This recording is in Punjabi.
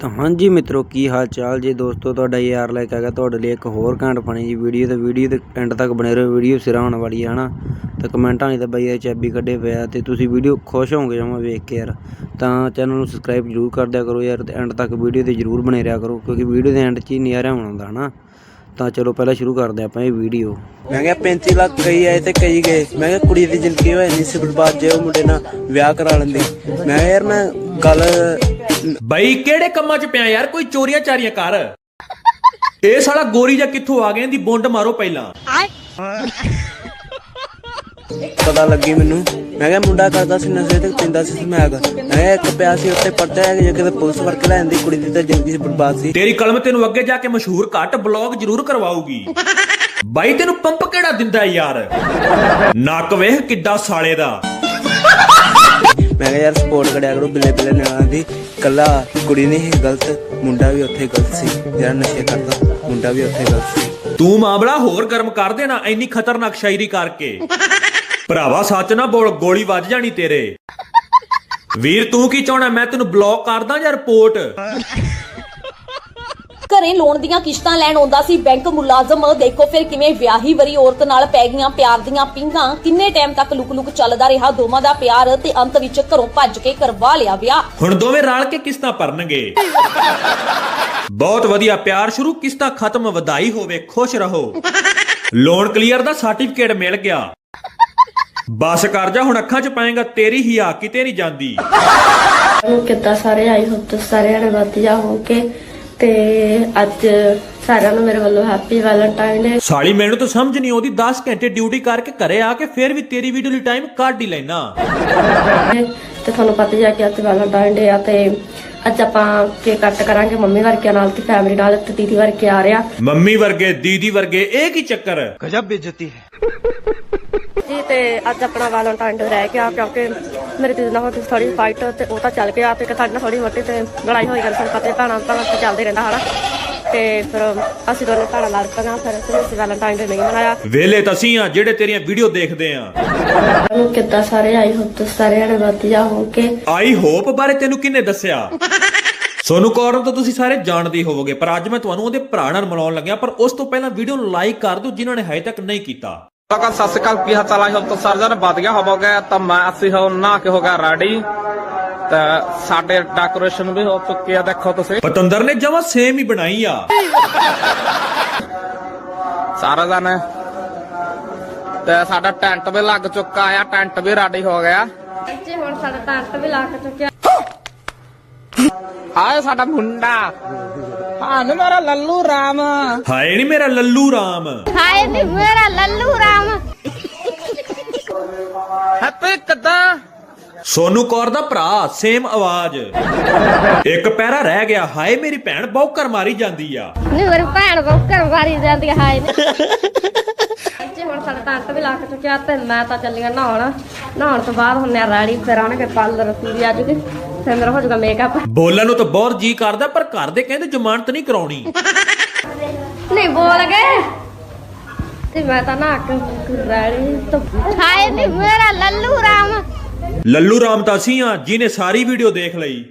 ਤਾਂ ਹਾਂਜੀ ਮਿੱਤਰੋ, ਕੀ ਹਾਲ ਚਾਲ ਜੀ ਦੋਸਤੋ? ਤੁਹਾਡਾ ਯਾਰ ਲੈ ਕੇ ਆ ਗਿਆ ਤੁਹਾਡੇ ਲਈ ਇੱਕ ਹੋਰ ਘੰਟ ਫਣੀ ਜੀ ਵੀਡੀਓ ਤੇ ਵੀਡੀਓ ਦੇ ਐਂਡ ਤੱਕ ਬਣੇ ਰਹੋ, ਵੀਡੀਓ ਸਿਰਾ ਹੋਣ ਵਾਲੀ ਹੈ ਹਨਾ? ਤਾਂ ਕਮੈਂਟਾਂ ਨਹੀਂ ਤਾਂ ਬਈ ਇਹ ਚਾਬੀ ਕੱਢੇ ਪਿਆ ਤੇ ਤੁਸੀਂ ਵੀਡੀਓ ਖੁਸ਼ ਹੋਵੋਗੇ ਜਮਾ ਵੇਖ ਕੇ ਯਾਰ। ਤਾਂ ਚੈਨਲ ਨੂੰ ਸਬਸਕ੍ਰਾਈਬ ਜਰੂਰ ਕਰ ਦਿਆ ਕਰੋ ਯਾਰ ਤੇ ਐਂਡ ਤੱਕ ਵੀਡੀਓ ਤੇ ਜਰੂਰ ਬਣੇ ਰਿਹਾ ਕਰੋ, ਕਿਉਂਕਿ ਵੀਡੀਓ ਦੇ ਐਂਡ 'ਚ ਹੀ ਨਜ਼ਾਰਾ ਆਉਂਦਾ, ਹਨਾ? ਤਾਂ ਚਲੋ ਪਹਿਲਾਂ ਸ਼ੁਰੂ ਕਰਦੇ ਆਪਾਂ ਇਹ ਵੀਡੀਓ। ਮੈਂ ਕਿਹਾ 35 ਲੱਖ ਕਈ ਆਏ ਤੇ ਕਈ ਗਏ। ਮੈਂ ਕਿਹਾ ਕੁੜੀ ਦੀ ਜ਼ਿੰਦਗੀ ਹੋਏ ਨਹੀਂ ਸੀ ਬਰਬਾਦ, ਜੇ ਉਹ ਮੁੰਡੇ ਨਾਲ ਵਿਆਹ ਕਰਾ ਲੈਂਦੀ। ਮੈਂ ਕਿਹਾ ਯਾਰ ਮੈਂ ਗੱਲ ਬਈ ਕਿਹੜੇ ਕੰਮਾਂ 'ਚ ਪਿਆ ਯਾਰ? ਕੋਈ ਚੋਰੀਆਂ ਚਾਰੀਆਂ ਕਰ। ਇਹ ਸਾਲਾ ਗੋਰੀ ਜਾਂ ਕਿੱਥੋਂ ਆ ਗਿਆ? ਇਹਦੀ ਬੁੰਡ ਮਾਰੋ ਪਹਿਲਾਂ। ਪਤਾ ਲੱਗੀ ਮੈਨੂੰ। ਮੈਂ ਕਿਹਾ ਮੁੰਡਾ ਕਰਦਾ ਸੀ ਨਸ਼ੇ ਤੇ ਪਿੰਦਾ ਸੀ ਸਮੈਕ। ਮੈਂ ਕਿਹਾ ਇੱਕ ਪਿਆ ਸੀ ਉੱਤੇ ਪਰਚਾ ਹੈ ਜੇ ਕਿਤੇ ਪੁਲਿਸ ਵਰਕ ਲੈ ਜਾਂਦੀ ਕੁੜੀ ਦੀ ਤਾਂ ਜ਼ਿੰਦਗੀ ਬਰਬਾਦ ਸੀ। ਤੇਰੀ ਕਲਮ ਤੈਨੂੰ ਅੱਗੇ ਜਾ ਕੇ ਮਸ਼ਹੂਰ ਘੱਟ ਬਲੌਗ ਜ਼ਰੂਰ ਕਰਵਾਊਗੀ। ਬਾਈ ਤੈਨੂੰ ਪੰਪ ਕਿਹੜਾ ਦਿੰਦਾ ਯਾਰ? ਨੱਕ ਵੇਖ ਕਿੱਡਾ ਸਾਲੇ ਦਾ। ਮੈਂ ਕਿਹਾ ਯਾਰ ਸਪੋਰਟ ਕਰਿਆ ਕਰੋ, ਬਿੱਲੇ ਬਿੱਲੇ ਨਿਆਣਾ ਦੀ। ਕੱਲਾ ਕੁੜੀ ਨਹੀਂ ਗਲਤ, ਮੁੰਡਾ ਵੀ ਉੱਥੇ ਗਲਤ ਸੀ। ਜਿਹੜਾ ਨਸ਼ੇ ਕਰਦਾ, ਮੁੰਡਾ ਵੀ ਉੱਥੇ ਗਲਤ ਸੀ। ਤੂੰ ਮਾਮਲਾ ਹੋਰ ਗਰਮ ਕਰ ਦੇਣਾ, ਇੰਨੀ ਖਤਰਨਾਕ ਸ਼ਾਇਰੀ ਕਰਕੇ। ਭਰਾਵਾ, ਸੱਚ ਨਾ ਬੋਲ, ਗੋਲੀ ਵੱਜ ਜਾਣੀ ਤੇਰੇ। ਵੀਰ, ਤੂੰ ਕੀ ਚਾਹਣਾ ਮੈਂ ਤੈਨੂੰ ਬਲੌਕ ਕਰਦਾ ਜਾਂ ਰਿਪੋਰਟ ਘਰੇ ਲੋਨ ਦੀਆਂ ਕਿਸ਼ਤਾਂ ਲੈਣ ਆਉਂਦਾ ਸੀ। ਬੈਂਕ ਮੁਲਾਜ਼ਮ ਦੇਖੋ ਫਿਰ ਕਿਵੇਂ ਵਿਆਹੀ ਵਰੀ ਔਰਤ ਨਾਲ ਪੈ ਗਈਆਂ ਪਿਆਰ ਦੀਆਂ ਪਿੰਗਾਂ। ਕਿੰਨੇ ਟਾਈਮ ਤੱਕ ਲੁਕ-ਲੁਕ ਚੱਲਦਾ ਰਿਹਾ ਦੋਵਾਂ ਦਾ ਪਿਆਰ ਤੇ ਅੰਤ ਵਿੱਚ ਘਰੋਂ ਭੱਜ ਕੇ ਕਰਵਾ ਲਿਆ ਵਿਆਹ। ਹੁਣ ਦੋਵੇਂ ਰਲ ਕੇ ਕਿਸ਼ਤਾਂ ਭਰਨਗੇ। ਬਹੁਤ ਵਧੀਆ ਪਿਆਰ ਸ਼ੁਰੂ ਕਿਸ਼ਤਾਂ ਖਤਮ ਵਧਾਈ ਹੋਵੇ ਖੁਸ਼ ਰਹੋ। ਲੋਨ ਕਲੀਅਰ ਦਾ ਸਰਟੀਫਿਕੇਟ ਮਿਲ ਗਿਆ। ਬਸ ਕਰ ਜਾ ਹੁਣ ਅੱਖਾਂ 'ਚ ਪਾਏਗਾ ਤੇਰੀ ਹੀ ਆ ਕਿਤੇ ਨਹੀਂ ਜਾਂਦੀ। ਨੂੰ ਕਿੱਦਾਂ ਸਾਰੇ ਆਏ ਹੋ ਤੁਸੀਂ ਸਾਰੇ ਜਣੇ ਵਧੀਆ ਹੋ ਕੇ ਤੇ ਅੱਜ ਸਾਰਿਆਂ ਨੂੰ ਮੇਰੇ ਵੱਲੋਂ ਹੈਪੀ ਵੈਲੈਂਟਾਈਨ ਡੇ ਸਾਲੀ ਮੈਨੂੰ ਤਾਂ ਸਮਝ ਨਹੀਂ ਆਉਂਦੀ 10 ਘੰਟੇ ਡਿਊਟੀ ਕਰਕੇ ਘਰੇ ਆ ਕੇ ਫੇਰ ਵੀ ਤੇਰੀ ਵੀਡੀਓ ਲਈ ਟਾਈਮ ਕੱਢ ਹੀ ਲੈਣਾ ਤੇ ਤੁਹਾਨੂੰ ਪਤਾ ਹੀ ਆ ਕਿ ਅੱਜ ਵੈਲੈਂਟਾਈਨ ਡੇ ਆ ਤੇ ਅੱਜ ਆਪਾਂ ਕੇਕ ਕੱਟ ਕਰਾਂਗੇ ਮੰਮੀ ਵਰਗਿਆਂ ਨਾਲ ਤੇ ਫੈਮਿਲੀ ਨਾਲ ਤੇ ਦੀਦੀ ਵਰਗੇ ਆ ਰਿਹਾ ਮੰਮੀ ਵਰਗੇ ਦੀਦੀ ਵਰਗੇ ਇਹ ਕੀ ਚੱਕਰ? ਜੀ ਤੇ ਅੱਜ ਆਪਣਾ ਵੈਲੈਂਟਾਈਨ ਡੇ ਰਹਿ ਗਿਆ ਕਿਉਂਕਿ ਮੇਰੇ ਦੀਦੀ ਨਾਲ ਥੋੜੀ ਫਾਈਟ ਤੇ ਉਹ ਤਾਂ ਚੱਲ ਗਿਆ ਤੇ ਸਾਡੇ ਨਾਲ ਥੋੜੀ ਮੋਟੀ ਤੇ ਲੜਾਈ ਹੋਈ ਗੱਲ ਸਾਨੂੰ ਪਤਾ ਭੈਣਾਂ ਭੈਣਾਂ ਤੇ ਚੱਲਦੇ ਰਹਿੰਦਾ ਹਨਾ। ਤੇ ਫਿਰ ਅਸੀਂ ਦੋਨੇ ਭੈਣਾਂ ਲੜ ਪਈਆਂ ਫਿਰ ਅਸੀਂ ਵੈਲੈਂਟਾਈਨ ਡੇ ਨਹੀਂ ਮਨਾਇਆ। ਵੇਲੇ ਤਸੀਂ ਆ ਜਿਹੜੇ ਤੇਰੀਆਂ ਵੀਡੀਓ ਦੇਖਦੇ ਆ। ਨੂੰ ਕਿੱਦਾਂ ਸਾਰੇ ਆਏ ਹੋ ਤੁਸੀਂ ਸਾਰੇ ਜਣੇ ਵਧੀਆ ਹੋ ਕੇ। ਆਈ ਹੋਪ ਬਾਰੇ ਤੈਨੂੰ ਕਿਹਨੇ ਦੱਸਿਆ? ਸੋਨੂ ਕੌਰ ਨੂੰ ਤਾਂ ਤੁਸੀਂ ਸਾਰੇ ਜਾਣਦੇ ਹੋਵੋਗੇ ਪਰ ਅੱਜ ਮੈਂ ਤੁਹਾਨੂੰ ਉਹਦੇ ਭਰਾ ਨਾਲ ਮਿਲਾਉਣ ਲੱਗਿਆ ਪਰ ਉਸ ਤੋਂ ਪਹਿਲਾਂ ਵੀਡੀਓ ਨੂੰ ਲਾਈਕ ਕਰ ਦਿਓ ਜਿਨ੍ਹਾਂ ਨੇ ਹਜੇ ਤੱਕ ਨਹੀਂ ਕੀਤਾ। ਲੋਕਾਂ ਸਤਿ ਸ਼੍ਰੀ ਅਕਾਲ ਕੀ ਹਾਲ ਚਾਲ ਹੈ ਹੁਣ ਤਾਂ ਸਾਰੇ ਜਣ ਵਧ ਗਿਆ ਹੋਵੋਗੇ ਤਾਂ ਮੈਂ ਅਸੀਂ ਹੋ ਨਾ ਕੇ ਹੋ ਗਿਆ ਰੈਡੀ ਤੇ ਸਾਡੇ ਡੈਕੋਰੇਸ਼ਨ ਵੀ ਹੋ ਚੁੱਕੀ ਆ ਦੇਖੋ ਤੁਸੀਂ ਪਤੰਦਰ ਨੇ ਜਮਾ ਸੇਮ ਹੀ ਬਣਾਈ ਆ ਸਾਰੇ ਜਣੇ ਤੇ ਸਾਡਾ ਟੈਂਟ ਵੀ ਲੱਗ ਚੁੱਕਾ ਆ ਟੈਂਟ ਵੀ ਰੈਡੀ ਹੋ ਗਿਆ ਜੀ ਹੁਣ ਸਾਡਾ ਟੈਂਟ ਵੀ ਲਾ ਕੇ ਚੁੱਕਿਆ ਹਾਏ ਸਾਡਾ ਮੁੰਡਾ। ਹਾਂ ਨੀ ਮੇਰਾ ਲੱਲੂ ਰਾਮ। ਹਾਏ ਨੀ ਮੇਰਾ ਲੱਲੂ ਰਾਮ। ਹਾਏ ਨੀ ਮੇਰਾ ਲੱਲੂ ਰਾਮ। ਹੈਪੀ ਕਿੱਦਾਂ? ਸੋਨੂ ਕੌਰ ਦਾ ਭਰਾ ਸੇਮ ਆਵਾਜ਼। ਇੱਕ ਪੈਰਾ ਰਹਿ ਗਿਆ ਹਾਏ ਮੇਰੀ ਭੈਣ ਬੌਕਰ ਮਾਰੀ ਜਾਂਦੀ ਆ। ਨੀ ਮੇਰੀ ਭੈਣ ਬੌਕਰ ਮਾਰੀ ਜਾਂਦੀ ਆ, ਹਾਏ ਨੀ। ਜੀ ਹੁਣ ਸਾਡਾ ਟੈਂਟ ਵੀ ਲਾ ਕੇ ਚੁੱਕਿਆ ਤੇ ਮੈਂ ਤਾਂ ਚੱਲੀ ਆ ਨਹਾਉਣ। ਨਹਾਉਣ ਤੋਂ ਬਾਅਦ ਹੁੰਨੇ ਰੈਡੀ ਫਿਰ ਆਣਗੇ ਪਾਰਲਰ ਪੂਰੀ ਅੱਜ ਕੇ ਫਿਰ ਮੇਰਾ ਹੋ ਜਾਊਗਾ ਮੇਕਅਪ ਬੋਲਣ ਨੂੰ ਤਾਂ ਬਹੁਤ ਜੀ ਕਰਦਾ ਪਰ ਘਰ ਦੇ ਕਹਿੰਦੇ ਜ਼ਮਾਨਤ ਨਹੀਂ ਕਰਾਉਣੀ। ਨਹੀਂ ਬੋਲ ਗਏ ਤੇ ਮੈਂ ਤਾਂ ਨਹਾ ਕੇ ਰੈਡੀ ਤੋਂ ਹਾਏ ਨੀ ਮੇਰਾ ਲੱਲੂ ਰਾਮ। ਲੱਲੂ ਰਾਮ ਤਾਂ ਅਸੀਂ ਆ ਜਿਹਨੇ ਸਾਰੀ ਵੀਡੀਓ ਦੇਖ ਲਈ।